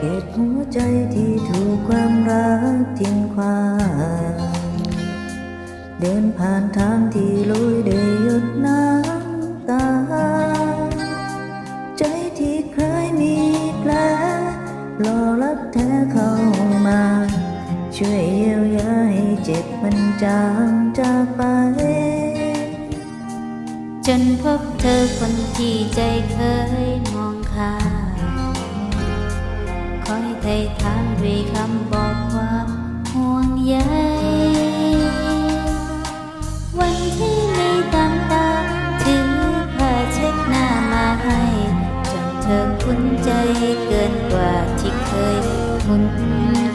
เก็บหัวใจที่ถูกความรักทิ้งควางเดินผ่านทางที่ลุยได้หยุดน้ำตา ใจที่เคยมีแผลรอรักแท้เข้ามา ช่วยเยียวยาให้เจ็บมันจางจากไป จนพบเธอคนที่ใจเคยมองข้าม คอยไถ่ถามด้วยคำบอกความห่วงใยวันที่ไม่ตามตาถือผ้าเช็ดหน้ามาให้จนเธอคุ้นใจเกินกว่าที่เคยคุ้น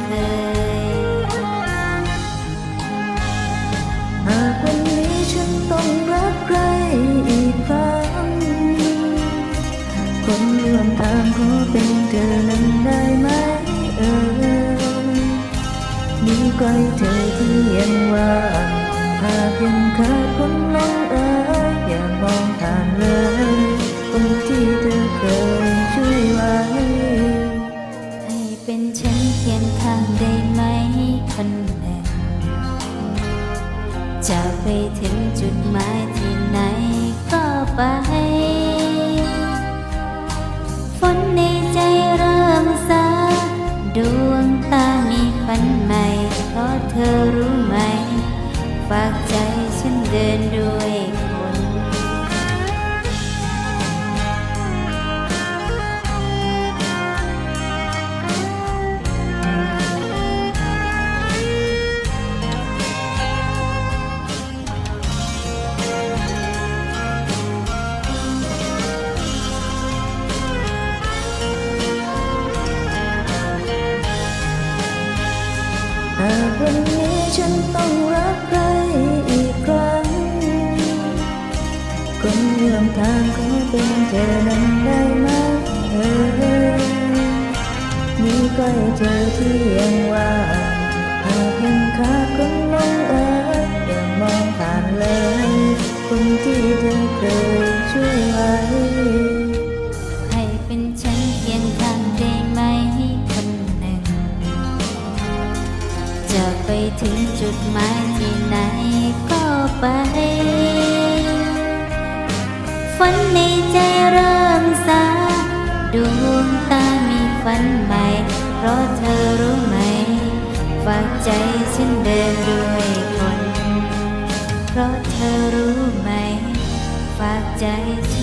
เคย จะไปถึงจุดหมายที่ไหนก็ไป ฝนในใจเริ่มซาดวงตามีฝันใหม่เพราะเธอรู้ไหม ฝากใจฉันเดินดูากวันนี้ฉันต้องรักใครอีกครั้ง คนร่วมทางขอเป็นเธอนั้นได้ไหมเออมีใกล้เธอที่ยังว่างหากยังขาดคนลงเอ่ยอย่ามองผ่านเลย คนที่เธอเคยช่วยไว้ให้เป็นฉันเคียงข้างได้ไไปถึงจุดหมายที่ไหนก็ไป ฝันในใจเริ่มสาดวงตามีฝันใหม่ เพราะเธอรู้ไหม ฝากใจฉันเดินด้วยคน เพราะเธอรู้ไหม ฝากใจฉัน